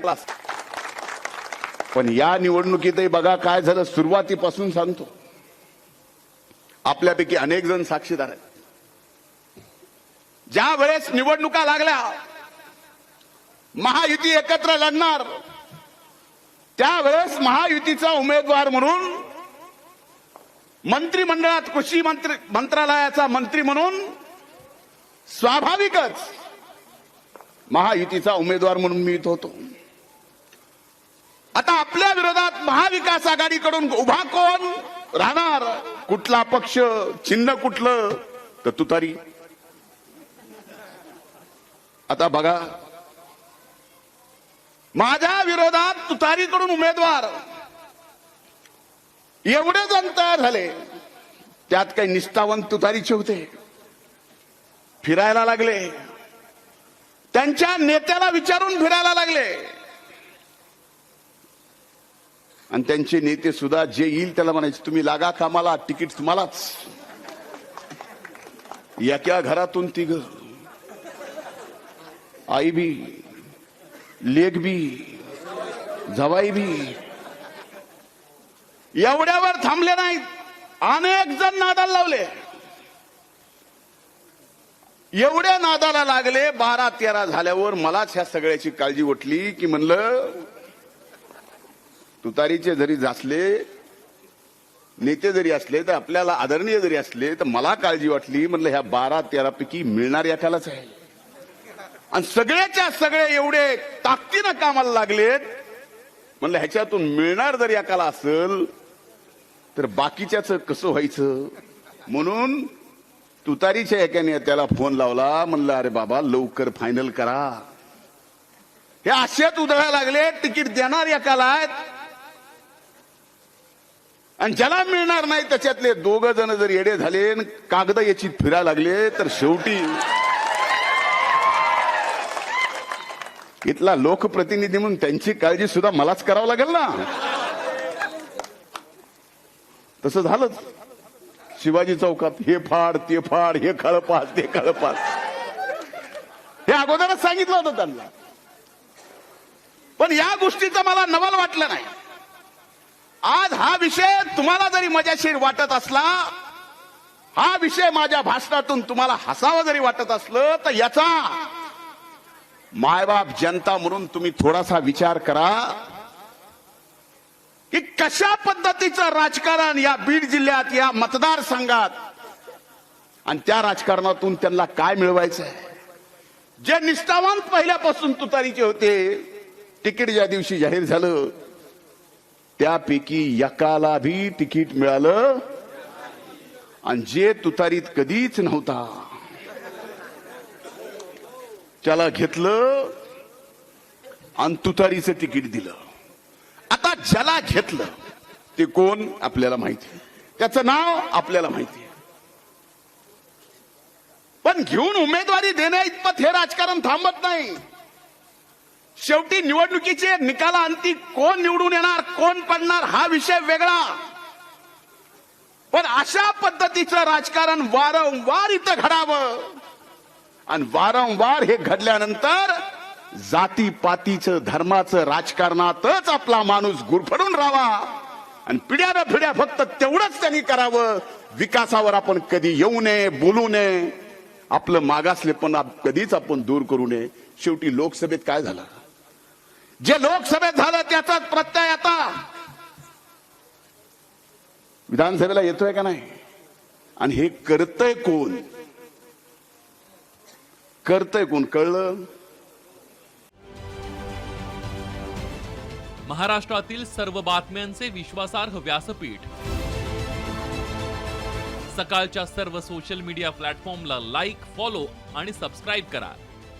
Class पण या निवडणुकीतही बघा काय झालं. सुरुवातीपासून सांगतो. आपल्यापैकी अनेक जण साक्षीदार आहेत. ज्या वेळेस निवडणुका लागल्या महायुती एकत्र लढणार त्यावेळेस महायुतीचा उमेदवार म्हणून मंत्रिमंडळात कृषी मंत्री मंत्रालयाचा मंत्री म्हणून स्वाभाविकच महायुतीचा उमेदवार म्हणून मी होतो. आता आपल्या विरोधात महाविकास आघाडीकडून उभा कोण? राहणार. कुठला पक्ष? चिन्ह कुठलं? तर तुतारी आता बघा. माझ्या विरोधात तुतारीकडून उमेदवार एवढे जण तयार झाले त्यात काही निष्ठावंत तुतारीचे होते. फिरायला लागले. त्यांच्या नेत्याला विचारून फिरायला लागले. आणि त्यांचे नेते सुद्धा जे येईल त्याला म्हणायचे तुम्ही लागा कामाला तिकीट तुम्हालाच. या घरातून तिघ. आई बी लेख बी जवाई बी. एवढ्यावर थांबले नाहीत. अनेक जण नादाला लावले. एवढ्या नादाला लागले बारा तेरा झाल्यावर मलाच ह्या सगळ्याची काळजी उठली की म्हणलं तुतारीचे जरी जासले नेते जरी असले तर आपल्याला आदरणीय जरी असले तर मला काळजी वाटली. म्हणलं ह्या बारा तेरा पैकी मिळणार एकालाच आहे. आणि सगळ्याच्या सगळे एवढे ताकदीनं कामाला लागलेत. म्हणलं ह्याच्यातून मिळणार जर एकाला असेल तर बाकीच्याच कसं व्हायचं? म्हणून तुतारीच्या एकाने त्याला फोन लावला. म्हणलं अरे बाबा लवकर फायनल करा. हे असेच उधळा लागले तिकीट देणार एकाला आहेत. आणि ज्याला मिळणार नाही त्याच्यातले दोघ जण जर येडे झाले आणि कागद याची फिरायला लागले तर शेवटी इथला लोकप्रतिनिधी म्हणून त्यांची काळजी सुद्धा मलाच करावं लागेल ना. तसं झालंच. शिवाजी चौकात हे फाड ते फाड हे खळपास ते खळपास हे अगोदरच सांगितलं होतं त्यांना. पण या गोष्टीचं मला नवल वाटलं नाही. आज हा विषय तुम्हाला जरी मजाशीर वाटत असला हा विषय माझ्या भाषणातून तुम्हाला हसावा जरी वाटत असलं तर याचा मायबाप जनता म्हणून तुम्ही थोडासा विचार करा की कशा पद्धतीचं राजकारण या बीड जिल्ह्यात या मतदारसंघात आणि त्या राजकारणातून त्यांना काय मिळवायचं आहे जे निष्ठावंत पहिल्यापासून तुतारीचे होते तिकीट ज्या दिवशी जाहीर झालं त्यापैकी एकाला भी तिकीट मिळालं. आणि जे तुतारीत कधीच नव्हता. त्याला घेतलं आणि तुतारीचं तिकीट दिलं. आता ज्याला घेतलं ते कोण आपल्याला माहिती? त्याचं नाव आपल्याला माहिती पण घेऊन उमेदवारी देण्या इतपत हे राजकारण थांबत नाही. शेवटी निवडणुकीचे निकाला अंती कोण निवडून येणार कोण पडणार हा विषय वेगळा. पण अशा पद्धतीचं राजकारण वारंवार इथं घडावं. आणि वारंवार हे घडल्यानंतर जातीपातीचं धर्माचं राजकारणातच आपला माणूस गुरफडून राहावा. आणि पिढ्यानं पिढ्या फक्त तेवढंच त्यांनी करावं. विकासावर आपण कधी येऊ नये बोलू नये. आपलं मागासले पण कधीच आपण दूर करू नये. शेवटी लोकसभेत काय झालं? जे लोकसभेत झालं त्याचाच प्रत्यय आता. विधानसभेला येतोय का नाही? आणि हे करतय कोण? करतय कोण? कळलं? महाराष्ट्रातील सर्व बातम्यांचे विश्वासार्ह व्यासपीठ. सकाळच्या सर्व सोशल मीडिया प्लॅटफॉर्मला लाईक फॉलो आणि सबस्क्राईब करा.